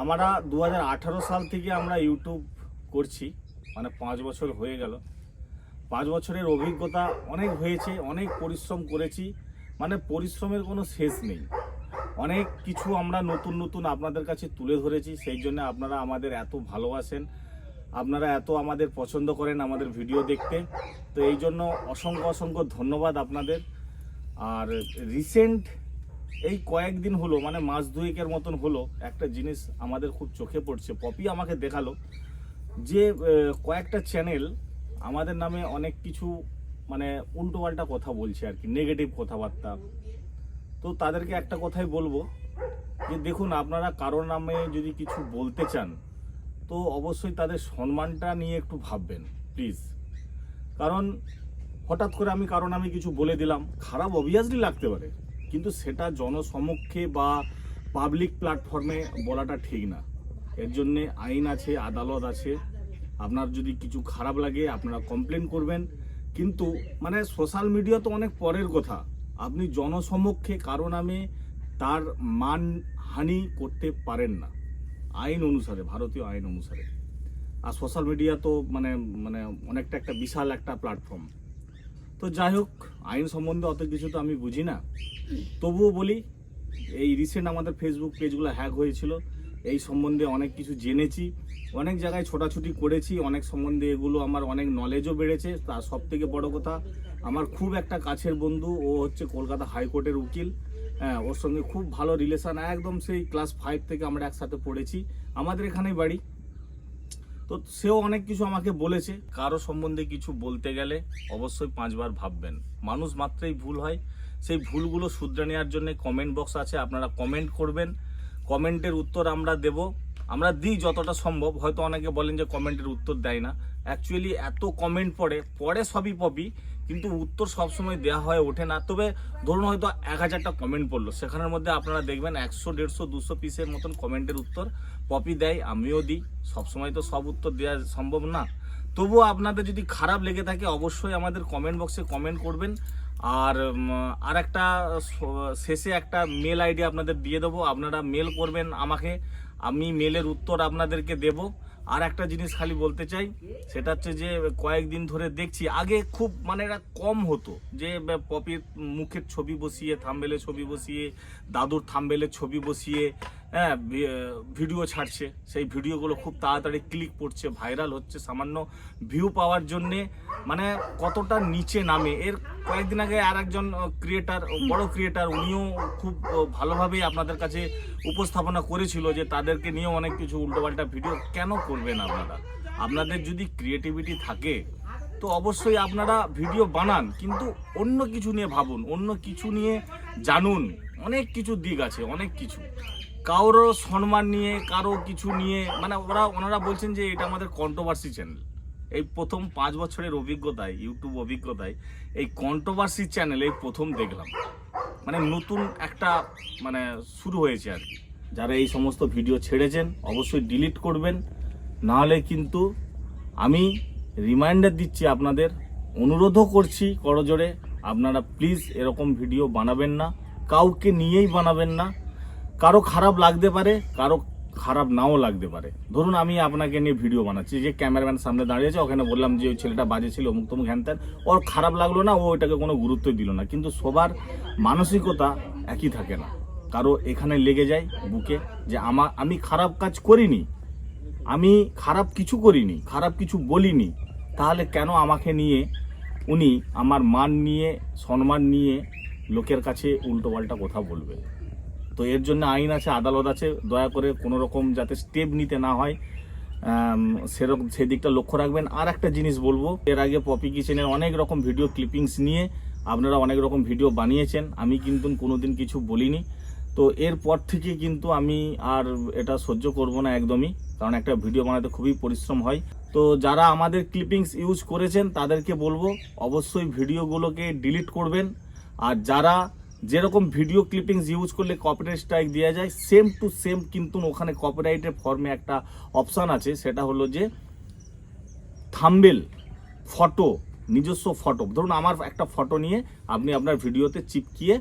আমরা দু হাজার আঠারো সাল থেকে আমরা ইউটিউব করছি মানে পাঁচ বছর হয়ে গেল। পাঁচ বছরের অভিজ্ঞতা অনেক হয়েছে, অনেক পরিশ্রম করেছি মানে পরিশ্রমের কোনো শেষ নেই। অনেক কিছু আমরা নতুন নতুন আপনাদের কাছে তুলে ধরেছি, সেই জন্য আপনারা আমাদের এত ভালোবাসেন, আপনারা এত আমাদের পছন্দ করেন আমাদের ভিডিও দেখতে। তো এই জন্য অসংখ্য অসংখ্য ধন্যবাদ আপনাদের। আর রিসেন্ট এই কয়েকদিন হলো মানে মাস দুয়েকের মতন হলো, একটা জিনিস আমাদের খুব চোখে পড়ছে। পপি আমাকে দেখাল যে কয়েকটা চ্যানেল আমাদের নামে অনেক কিছু মানে উল্টোপাল্টা কথা বলছে আর কি নেগেটিভ কথাবার্তা। তো তাদেরকে একটা কথাই বলব যে, দেখুন, আপনারা কারোর নামে যদি কিছু বলতে চান, তো অবশ্যই তাদের সম্মানটা নিয়ে একটু ভাববেন প্লিজ কারণ হঠাৎ করে আমি কারণ আমি কিছু বলে দিলাম, খারাপ অবভিয়াসলি লাগতে পারে। কিন্তু সেটা জনসমক্ষে বা পাবলিক প্ল্যাটফর্মে বলাটা ঠিক না। এর জন্যে আইন আছে, আদালত আছে। আপনার যদি কিছু খারাপ লাগে, আপনারা কমপ্লেন করবেন। কিন্তু মানে সোশ্যাল মিডিয়া তো অনেক পরের কথা। আপনি জনসমক্ষে কারও নামে তার মান হানি করতে পারেন না। আইন অনুসারে, ভারতীয় আইন অনুসারে। আর সোশ্যাল মিডিয়া তো মানে মানে অনেকটা একটা বিশাল একটা প্ল্যাটফর্ম তো যাই হোক, আইন সম্বন্ধে অত কিছু তো আমি বুঝি না। তবুও বলি, এই রিসেন্ট আমাদের ফেসবুক পেজগুলো হ্যাক হয়েছিল। এই সম্বন্ধে অনেক কিছু জেনেছি, অনেক জায়গায় ছোটাছুটি করেছি, অনেক সম্বন্ধে এগুলো আমার অনেক নলেজও বেড়েছে। তার সব থেকে বড় কথা, আমার খুব একটা কাছের বন্ধু, ও হচ্ছে কলকাতা হাইকোর্টের উকিল। হ্যাঁ ওর সঙ্গে খুব ভালো রিলেশন একদম সেই ক্লাস ফাইভ থেকে আমরা একসাথে পড়েছি। আমাদের এখানেই বাড়ি। তো সেও অনেক কিছু আমাকে বলেছে। কারও সম্বন্ধে কিছু বলতে গেলে অবশ্যই পাঁচবার ভাববেন। মানুষ মাত্রেই ভুল হয়। সেই ভুলগুলো শুধরে নেওয়ার জন্য কমেন্ট বক্স আছে, আপনারা কমেন্ট করবেন। কমেন্টের উত্তর আমরা দেব। আমরা দিই যতটা সম্ভব। হয়তো অনেকে বলেন যে কমেন্টের উত্তর দেয় না। অ্যাকচুয়ালি এত কমেন্ট পড়ে পড়ে সবই পপি, কিন্তু উত্তর সবসময় দেওয়া হয়ে ওঠে না। তবে ধরুন হয়তো এক হাজারটা কমেন্ট পড়ল। সেখানের মধ্যে আপনারা দেখবেন একশো, দেড়শো, দুশো পিসের মতন কমেন্টের উত্তর পপি দেয়, আমিও দিই। সবসময় তো সব উত্তর দেওয়া সম্ভব না। তবুও আপনাদের যদি খারাপ লেগে থাকে, অবশ্যই আমাদের কমেন্ট বক্সে কমেন্ট করবেন। আর আর একটা শেষে একটা মেল আইডি আপনাদের দিয়ে দেবো। আপনারা মেল করবেন আমাকে। আমি মেলের উত্তর আপনাদেরকে দেব। আর একটা জিনিস খালি বলতে চাই, সেটা হচ্ছে যে কয়েকদিন ধরে দেখছি, আগে খুব মানে এটা কম হতো, যে পপির মুখের ছবি বসিয়ে থাম্বেলে ছবি বসিয়ে, দাদুর থামবেলের ছবি বসিয়ে হ্যাঁ ভিডিও ছাড়ছে। সেই ভিডিওগুলো খুব তাড়াতাড়ি ক্লিক পড়ছে ভাইরাল হচ্ছে, সামান্য ভিউ পাওয়ার জন্যে। মানে কতটা নিচে নামে। এর কয়েকদিন আগে আর একজন ক্রিয়েটার বড় ক্রিয়েটার উনিও খুব ভালোভাবেই আপনাদের কাছে উপস্থাপনা করেছিল যে তাদেরকে নিয়ে অনেক কিছু উল্টোপাল্টা ভিডিও। কেন করবেন আপনারা? আপনাদের যদি ক্রিয়েটিভিটি থাকে, তো অবশ্যই আপনারা ভিডিও বানান। কিন্তু অন্য কিছু নিয়ে ভাবুন, অন্য কিছু নিয়ে জানুন। অনেক কিছু দিক আছে, অনেক কিছু। কারোর সম্মান নিয়ে কারও কিছু নিয়ে মানে ওরা, ওনারা বলছেন যে এটা আমাদের কন্ট্রোভার্সি চ্যানেল এই প্রথম পাঁচ বছরের অভিজ্ঞতায় ইউটিউব অভিজ্ঞতায়, এই কন্ট্রোভার্সি চ্যানেল এই প্রথম দেখলাম। মানে নতুন একটা মানে শুরু হয়েছে আর কি। যারা এই সমস্ত ভিডিও ছেড়েছেন, অবশ্যই ডিলিট করবেন। নাহলে কিন্তু আমি রিমাইন্ডার দিচ্ছি আপনাদের, অনুরোধও করছি করজোরে আপনারা প্লিজ এরকম ভিডিও বানাবেন না। কাউকে নিয়েই বানাবেন না। কারও খারাপ লাগতে পারে, কারও খারাপ নাও লাগতে পারে। ধরুন আমি আপনাকে নিয়ে ভিডিও বানাচ্ছি, যে ক্যামেরাম্যান সামনে দাঁড়িয়েছে ওখানে বললাম যে ওই ছেলেটা বাজে ছিল, অমুক তমুক হ্যান ওর খারাপ লাগল না, ও ওইটাকে কোনো গুরুত্বই দিল না। কিন্তু সবার মানসিকতা একই থাকে না। কারও এখানে লেগে যায় বুকে যে আমার আমি খারাপ কাজ করিনি, আমি খারাপ কিছু করিনি, খারাপ কিছু বলিনি, তাহলে কেন আমাকে নিয়ে উনি আমার মান নিয়ে, সম্মান নিয়ে লোকের কাছে উল্টোপাল্টা কথা বলবে? তো এর জন্য আইন আছে, আদালত আছে। দয়া করে কোনো রকম যাতে স্টেপ নিতে না হয় সেরকম সেদিকটা লক্ষ্য রাখবেন। আর একটা জিনিস বলব, এর আগে পপি কিচেনের অনেক রকম ভিডিও ক্লিপিংস নিয়ে আপনারা অনেক রকম ভিডিও বানিয়েছেন। আমি কিন্তু কোনোদিন কিছু বলিনি। তো এরপর থেকে কিন্তু আমি আর এটা সহ্য করব না একদমই, কারণ একটা ভিডিও বানাতে খুবই পরিশ্রম হয়। তো যারা আমাদের ক্লিপিংস ইউজ করেছেন, তাদেরকে বলব, অবশ্যই ভিডিওগুলোকে ডিলিট করবেন। আর যারা যেরকম ভিডিও ক্লিপিংস ইউজ করলে কপিরাইট স্ট্রাইক দেওয়া যায় সেম টু সেম কিন্তু ওখানে কপিরাইটের ফর্মে একটা অপশান আছে, সেটা হলো যে থাম্বেল ফটো নিজস্ব ফটো ধরুন আমার একটা ফটো নিয়ে আপনি আপনার ভিডিওতে চিপকিয়ে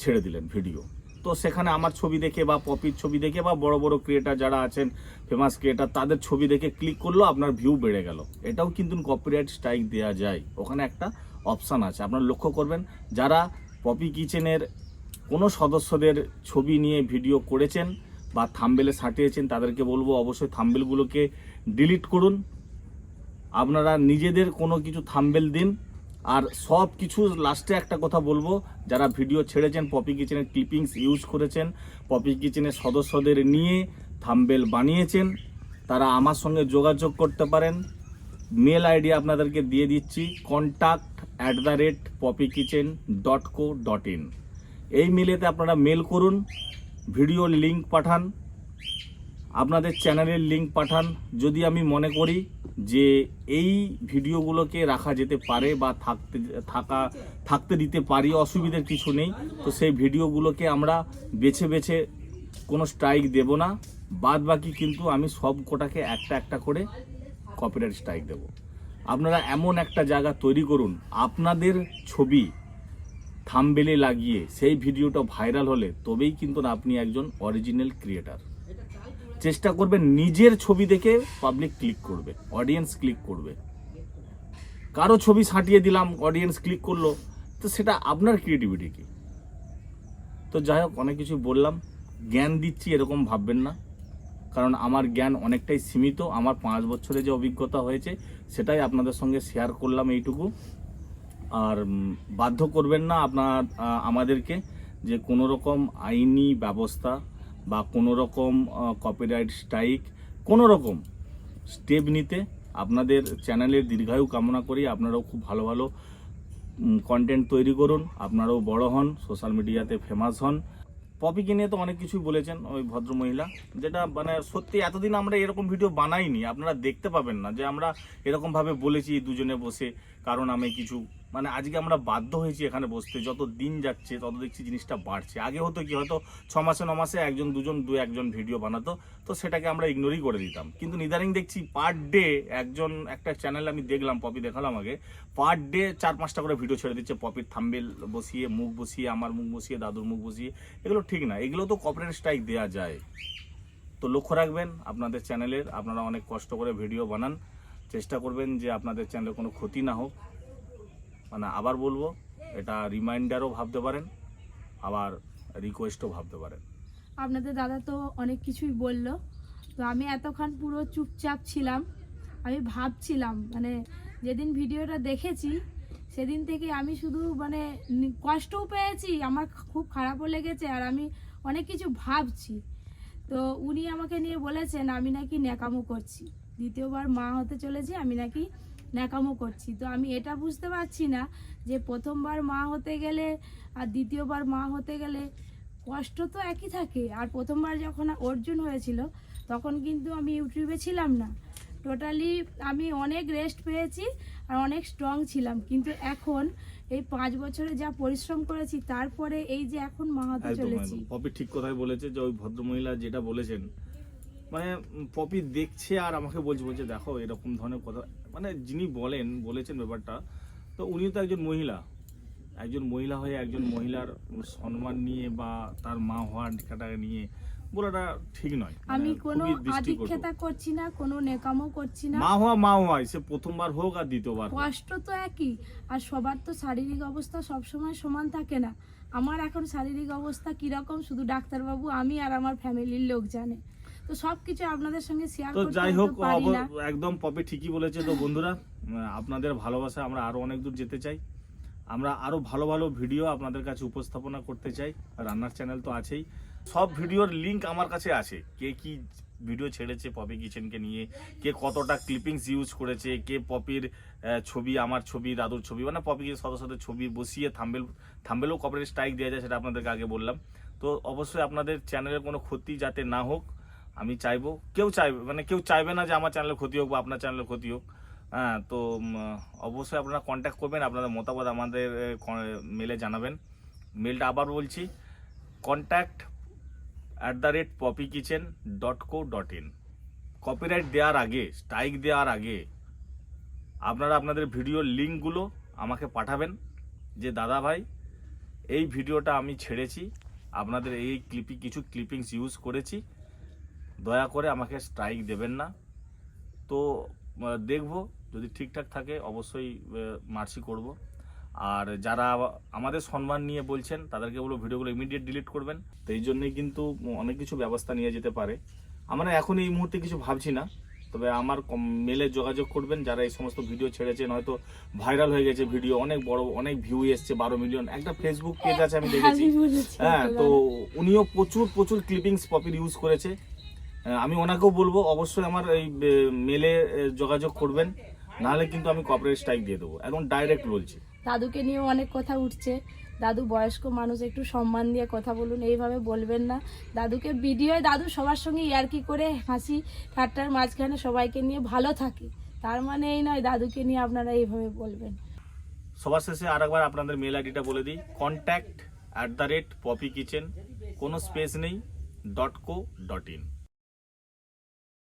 ছেড়ে দিলেন ভিডিও তো সেখানে আমার ছবি দেখে বা পপির ছবি দেখে বা বড় বড় ক্রিয়েটার যারা আছেন ফেমাস ক্রিয়েটার তাদের ছবি দেখে ক্লিক করল, আপনার ভিউ বেড়ে গেল। এটাও কিন্তু কপিরাইট স্ট্রাইক দেওয়া যায়। ওখানে একটা অপশান আছে। আপনারা লক্ষ্য করবেন, যারা পপি কিচেনের কোনো সদস্যদের ছবি নিয়ে ভিডিও করেছেন বা থাম্বেলে সাটিয়েছেন তাদেরকে বলব অবশ্যই থাম্বেলগুলোকে ডিলিট করুন। আপনারা নিজেদের কোনো কিছু থাম্বেল দিন। আর সব কিছু লাস্টে একটা কথা বলব, যারা ভিডিও ছেড়েছেন, পপি কিচেনের ক্লিপিংস ইউজ করেছেন, পপি কিচেনের সদস্যদের নিয়ে থাম্বেল বানিয়েছেন, তারা আমার সঙ্গে যোগাযোগ করতে পারেন। মেল আইডি আপনাদেরকে দিয়ে দিচ্ছি contact at the rate poppy kitchen dot co dot in এই মেলেতে আপনারা মেল করুন ভিডিও লিংক পাঠান, আপনাদের চ্যানেলের লিংক পাঠান। যদি আমি মনে করি যে এই ভিডিওগুলোকে রাখা যেতে পারে বা থাকতে, থাকা, থাকতে দিতে পারি, অসুবিধার কিছু নেই, তো সেই ভিডিওগুলোকে আমরা বেছে বেছে কোনো স্ট্রাইক দেব না। বাদ বাকি কিন্তু আমি সব কোটাকে একটা একটা করে কপিরাইট স্ট্রাইক দেব। আপনারা এমন একটা জায়গা তৈরি করুন, আপনাদের ছবি থামবেলে লাগিয়ে সেই ভিডিওটা ভাইরাল হলে তবেই কিন্তু আপনি একজন অরিজিনাল ক্রিয়েটার চেষ্টা করবেন নিজের ছবি দেখে পাবলিক ক্লিক করবে অডিয়েন্স ক্লিক করবে। কারও ছবি ছাটিয়ে দিলাম অডিয়েন্স ক্লিক করল, তো সেটা আপনার ক্রিয়েটিভিটি কি। তো যাই হোক, অনেক কিছু বললাম, জ্ঞান দিচ্ছি, এরকম ভাববেন না। কারণ আমার জ্ঞান অনেকটাই সীমিত, আমার পাঁচ বছরে যে অভিজ্ঞতা হয়েছে সেটাই আপনাদের সঙ্গে শেয়ার করলাম এইটুকু। আর বাধ্য করবেন না আপনার আমাদেরকে যে কোনো রকম আইনি ব্যবস্থা বা কোনো রকম কপিরাইট স্ট্রাইক কোনো রকম স্টেপ নিতে আপনাদের চ্যানেলের দীর্ঘায়ু কামনা করি। আপনারাও খুব ভালো ভালো কন্টেন্ট তৈরি করুন। আপনারাও বড় হন সোশ্যাল মিডিয়াতে ফেমাস হন। পপিকে নিয়ে তো অনেক কিছুই বলেছেন ওই ভদ্র মহিলা যেটা মানে সত্যি এতদিন আমরা এরকম ভিডিও বানাইনি। আপনারা দেখতে পাবেন না যে আমরা এরকমভাবে বলেছি দুজনে বসে। কারণ আমি কিছু মানে আজকে আমরা বাধ্য হয়েছি এখানে বসতে, যত দিন যাচ্ছে, তত দেখছি জিনিসটা বাড়ছে। আগে হতো কি, হয়তো ছ মাসে, ন মাসে একজন, দুজন দু একজন ভিডিও বানাতো, তো সেটাকে আমরা ইগনোরই করে দিতাম। কিন্তু নিদারিং দেখছি পার ডে একজন, একটা চ্যানেল আমি দেখলাম, পপি দেখালাম আগে, পার ডে চার, পাঁচটা করে ভিডিও ছেড়ে দিচ্ছে, পপির থাম্বেল বসিয়ে, মুখ বসিয়ে, আমার মুখ বসিয়ে, দাদুর মুখ বসিয়ে, এগুলো ঠিক না। এগুলো তো কপারেট স্ট্রাইক দেওয়া যায়। তো লক্ষ্য রাখবেন, আপনাদের চ্যানেলের, আপনারা অনেক কষ্ট করে ভিডিও বানান। চেষ্টা করবেন যে আপনাদের চ্যানেলে কোনো ক্ষতি না হোক। মানে আবার বলব, এটা রিমাইন্ডারও ভাবতে পারেন, আবার রিকোয়েস্টও ভাবতে পারেন। আপনাদের দাদা তো অনেক কিছুই বলল। তো আমি এতক্ষণ পুরো চুপচাপ ছিলাম। আমি ভাবছিলাম মানে যেদিন ভিডিওটা দেখেছি, সেদিন থেকে আমি শুধু মানে কষ্টও পেয়েছি, আমার খুব খারাপও লেগেছে, আর আমি অনেক কিছু ভাবছি। তো উনি আমাকে নিয়ে বলেছেন, আমি নাকি ন্যাকামো করছি। দ্বিতীয়বার মা হতে চলেছি আমি নাকি ন্যাকামো করছি। তো আমি এটা বুঝতে পারছি না যে প্রথমবার মা হতে গেলে আর দ্বিতীয়বার মা হতে গেলে কষ্ট তো একই থাকে। আর প্রথমবার যখন অর্জুন হয়েছিল তখন কিন্তু আমি ইউটিউবে ছিলাম না। টোটালি আমি অনেক রেস্ট পেয়েছি আর অনেক স্ট্রং ছিলাম। কিন্তু এখন এই পাঁচ বছরে যা পরিশ্রম করেছি তারপরে এই যে এখন মা হতে চলেছি। ঠিক কথাই বলেছে যে ওই ভদ্রমহিলা যেটা বলেছেন মানে পপি দেখছে আর আমাকে বলছে বলছে দেখো এরকম ধরনের কথা। মানে যিনি বলেন বলেছেন ব্যাপারটা তো উনিও তো একজন মহিলা। একজন মহিলা হয়ে একজন মহিলার সম্মান নিয়ে বা তার মা হওয়ার কাটাকে নিয়ে বলাটা ঠিক নয়। মানে আমি কোনো। আদিক্ষেতা করছি না কোনো নেকামও করছি না। মা হওয়া মা হওয়াই সে প্রথমবার হোক আর দ্বিতীয়বার। কষ্ট তো একই আর সবার তো শারীরিক অবস্থা সবসময় সমান থাকে না। আমার এখন শারীরিক অবস্থা কীরকম শুধু ডাক্তারবাবু আমি আর আমার ফ্যামিলির লোক জানে। তো সব কিছু আপনাদের সঙ্গে শেয়ার তো যাই হোক একদম পপি ঠিকই বলেছে তো বন্ধুরা। আপনাদের ভালোবাসা আমরা আরও অনেক দূর যেতে চাই। আমরা আরও ভালো ভালো ভিডিও আপনাদের কাছে উপস্থাপনা করতে চাই। রান্নার চ্যানেল তো আছেই। সব ভিডিওর লিংক আমার কাছে আছে। কে কি ভিডিও ছেড়েছে পপি কিচেনকে নিয়ে কে কতটা ক্লিপিংস ইউজ করেছে কে পপির ছবি আমার ছবি দাদুর ছবি মানে পপি সদস্যদের ছবি বসিয়ে থাম্বেল থাম্বেলও কপারেট স্ট্রাইক দেওয়া যায় সেটা আপনাদেরকে আগে বললাম। তো অবশ্যই আপনাদের চ্যানেলের কোনো ক্ষতি যাতে না হোক আমি চাইব, কেউ চাইবে মানে কেউ চাইবে না যে আমার চ্যানেলের ক্ষতি হোক বা আপনার চ্যানেলের ক্ষতি হোক। হ্যাঁ তো অবশ্যই আপনারা কন্ট্যাক্ট করবেন, আপনাদের মতামত আমাদের মেলে জানাবেন। মেলটা আবার বলছি contact at the rate poppy kitchen dot co dot in copyright দেওয়ার আগে স্ট্রাইক দেওয়ার আগে, আপনারা আপনাদের ভিডিওর লিঙ্কগুলো আমাকে পাঠাবেন যে, দাদা ভাই, এই ভিডিওটা আমি ছেড়েছি, আপনাদের এই ক্লিপিং কিছু ক্লিপিংস ইউজ করেছি দয়া করে আমাকে স্ট্রাইক দেবেন না। তো দেখব যদি ঠিকঠাক থাকে অবশ্যই মার্সি করব। আর যারা আমাদের সম্মান নিয়ে বলছেন তাদেরকে বলব ভিডিওগুলো ইমিডিয়েট ডিলিট করবেন। তো এই জন্যই কিন্তু অনেক কিছু ব্যবস্থা নিয়ে যেতে পারে। আমরা এখন এই মুহূর্তে কিছু ভাবছি না। তবে আমার মেলে যোগাযোগ করবেন। যারা এই সমস্ত ভিডিও ছেড়েছেন হয়তো ভাইরাল হয়ে গেছে ভিডিও অনেক বড় অনেক ভিউ এসছে বারো মিলিয়ন একটা ফেসবুক পেজ আছে আমি দেখেছি। হ্যাঁ তো উনিও প্রচুর প্রচুর ক্লিপিংস পপির ইউজ করেছে। আমি ওনাকেও বলব অবশ্যই আমার এই মেলে যোগাযোগ করবেন। নাহলে কিন্তু আমি কপারেট স্ট্রাইক দিয়ে দেবো। একদম ডাইরেক্ট বলছি। দাদুকে নিয়েও অনেক কথা উঠছে। দাদু বয়স্ক মানুষ একটু সম্মান দিয়ে কথা বলুন এইভাবে বলবেন না। দাদুকে ভিডিওয় দাদু সবার সঙ্গে ইয়ার্কি করে হাসি ঠাট্টার মাঝখানে সবাইকে নিয়ে ভালো থাকে। তার মানে এই নয় দাদুকে নিয়ে আপনারা এইভাবে বলবেন। সবার শেষে আরেকবার আপনাদের মেল আইডিটা বলে দিই। Contact at the rate poppy kitchen কোনো স্পেস নেই ডট কো ডট ইন